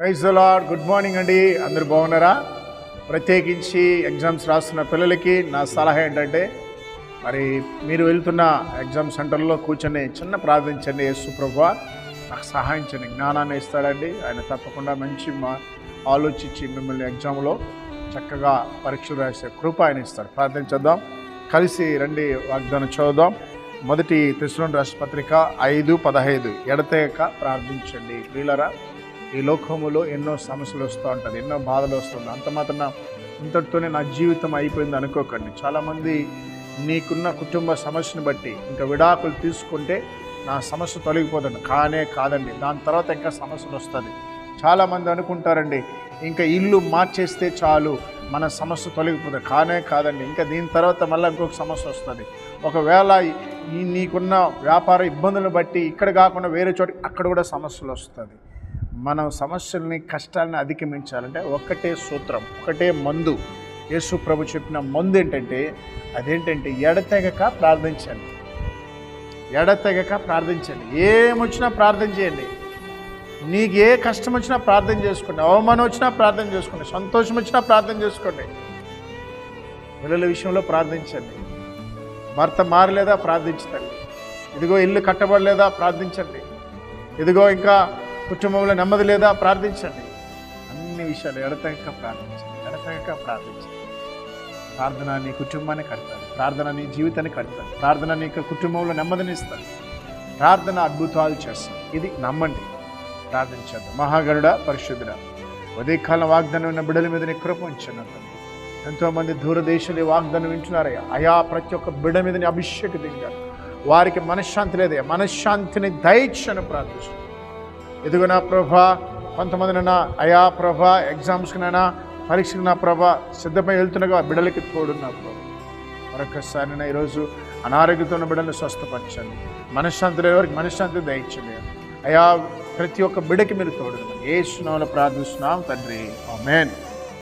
Praise lord good morning అండి. అందరు బాగున్నారా? ప్రత్యేకించి ఎగ్జామ్స్ రాస్తున్న పిల్లలకి నా సలహా ఏంటంటే మరి మీరు వెళ్తున్న ఎగ్జామ్ సెంటర్లో కూర్చొని చిన్న ప్రార్థించండి యేసుప్రభు నాకు సహాయించండి జ్ఞానాన్ని ఇస్తాడండి. ఆయన తప్పకుండా మంచి మా ఆలోచించి మిమ్మల్ని ఎగ్జామ్లో చక్కగా పరీక్షలు రాసే కృప ఆయన ఇస్తాడు. ప్రార్థించేద్దాం కలిసి రండి వాగ్దానం చదువుదాం. మొదటి తెసులోని రాష్ట్ర పత్రిక ఐదు పదహైదు. ఎడతేక ప్రార్థించండి. ప్రియులరా ఈ లోకములో ఎన్నో సమస్యలు వస్తూ ఉంటుంది ఎన్నో బాధలు వస్తుంది అంత మాత్రం ఇంతటితోనే నా జీవితం అయిపోయింది అనుకోకండి. చాలామంది నీకున్న కుటుంబ సమస్యను బట్టి ఇంకా విడాకులు తీసుకుంటే నా సమస్య తొలగిపోతుంది. కానే కాదండి దాని తర్వాత ఇంకా సమస్యలు వస్తుంది చాలామంది అనుకుంటారండి ఇంకా ఇల్లు మార్చేస్తే చాలు మన సమస్య తొలగిపోతుంది. కానే కాదండి ఇంకా దీని తర్వాత మళ్ళీ ఇంకొక సమస్య వస్తుంది. ఒకవేళ నీకున్న వ్యాపార ఇబ్బందులను బట్టి ఇక్కడ కాకుండా వేరే చోట అక్కడ కూడా సమస్యలు వస్తుంది. మనం సమస్యల్ని కష్టాలని అధిగమించాలంటే ఒక్కటే సూత్రం ఒకటే మందు. యేసు ప్రభు చెప్పిన మందు ఏంటంటే అదేంటంటే ఎడతెగక ప్రార్థించండి. ఎడతెగక ప్రార్థించండి. ఏమొచ్చినా ప్రార్థన చేయండి. నీకు ఏ కష్టం వచ్చినా ప్రార్థన చేసుకోండి. అవమానం వచ్చినా ప్రార్థన చేసుకోండి. సంతోషం వచ్చినా ప్రార్థన చేసుకోండి. పిల్లల విషయంలో ప్రార్థించండి. భర్త మారలేదా? ప్రార్థించండి. ఇదిగో ఇల్లు కట్టబడలేదా? ప్రార్థించండి. ఇదిగో ఇంకా కుటుంబంలో నెమ్మది లేదా ప్రార్థించండి. అన్ని విషయాలు ఎడతెగక ప్రార్థించండి. ఎడతెగక ప్రార్థించండి. ప్రార్థన నీ కుటుంబాన్ని కడతాడు. ప్రార్థన నీ జీవితాన్ని కడతాడు. ప్రార్థన నీ కుటుంబంలో నెమ్మదినిస్తాడు ప్రార్థన అద్భుతాలు చేస్తాడు. ఇది నమ్మండి. ప్రార్థించేద్దాం మహాగరుడ పరిశుద్ధుడ ఉదయకాలం వాగ్దానం ఉన్న బిడ్డల మీద నీ కృప ఉంచాను ఎంతోమంది దూరదేశాలు వాగ్దానం వింటున్నారయ్యా. అయా ప్రతి ఒక్క బిడ్డ మీద నీ అభిషేక దిగారు వారికి మనశ్శాంతి లేదయ్యా. మనశ్శాంతిని దయచను ప్రార్థిస్తున్నాను ఎదుగు నా ప్రభా కొంతమందినైనా అయా ప్రభా ఎగ్జామ్స్కి నైనా పరీక్షకు నా ప్రభా సిద్ధమై వెళ్తున్నగా బిడ్డలకి తోడున్నా ప్రభా. మరొకసారి ఈరోజు అనారోగ్యంతో ఉన్న బిడ్డలను స్వస్థపరచండి. మనశ్శాంతి లేవరికి మనశ్శాంతి దయచండి అయా ప్రతి ఒక్క బిడ్డకి మీరు తోడు ఏ స్నాలు ప్రార్థిస్తున్నాం తండ్రి. ఆమెన్.